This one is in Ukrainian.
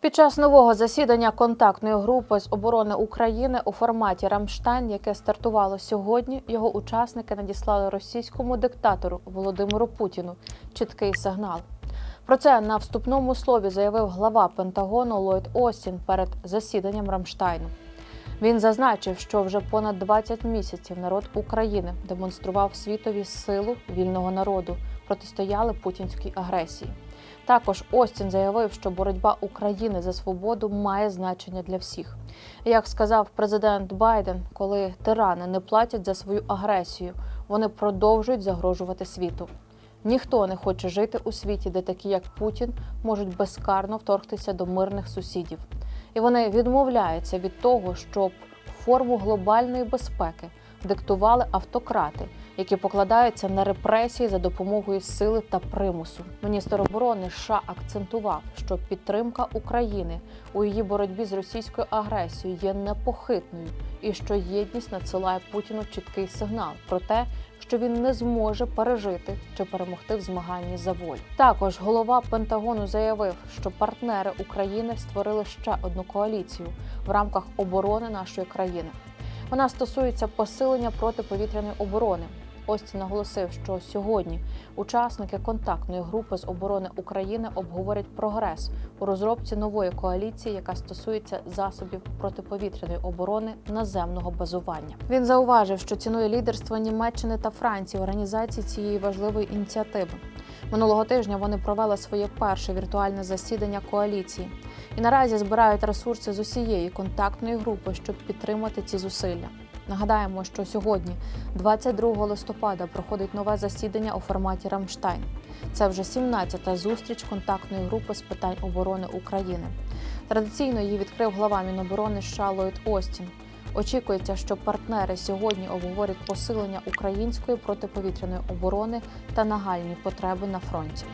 Під час нового засідання контактної групи з оборони України у форматі Рамштайн, яке стартувало сьогодні, його учасники надіслали російському диктатору Володимиру Путіну чіткий сигнал. Про це на вступному слові заявив глава Пентагону Ллойд Остін перед засіданням Рамштайну. Він зазначив, що вже понад 20 місяців народ України демонстрував світові силу вільного народу, протистояли путінській агресії. Також Остін заявив, що боротьба України за свободу має значення для всіх. Як сказав президент Байден, коли тирани не платять за свою агресію, вони продовжують загрожувати світу. Ніхто не хоче жити у світі, де такі, як Путін, можуть безкарно вторгтися до мирних сусідів. І вони відмовляються від того, щоб форму глобальної безпеки диктували автократи, які покладаються на репресії за допомогою сили та примусу. Міністр оборони США акцентував, що підтримка України у її боротьбі з російською агресією є непохитною, і що єдність надсилає Путіну чіткий сигнал про те, що він не зможе пережити чи перемогти в змаганні за волю. Також голова Пентагону заявив, що партнери України створили ще одну коаліцію в рамках оборони нашої країни. Вона стосується посилення протиповітряної оборони. Остін наголосив, що сьогодні учасники контактної групи з оборони України обговорять прогрес у розробці нової коаліції, яка стосується засобів протиповітряної оборони наземного базування. Він зауважив, що цінує лідерство Німеччини та Франції в організації цієї важливої ініціативи. Минулого тижня вони провели своє перше віртуальне засідання коаліції і наразі збирають ресурси з усієї контактної групи, щоб підтримати ці зусилля. Нагадаємо, що сьогодні, 22 листопада, проходить нове засідання у форматі Рамштайн. Це вже 17-та зустріч контактної групи з питань оборони України. Традиційно її відкрив глава Міноборони США Ллойд Остін. Очікується, що партнери сьогодні обговорять посилення української протиповітряної оборони та нагальні потреби на фронті.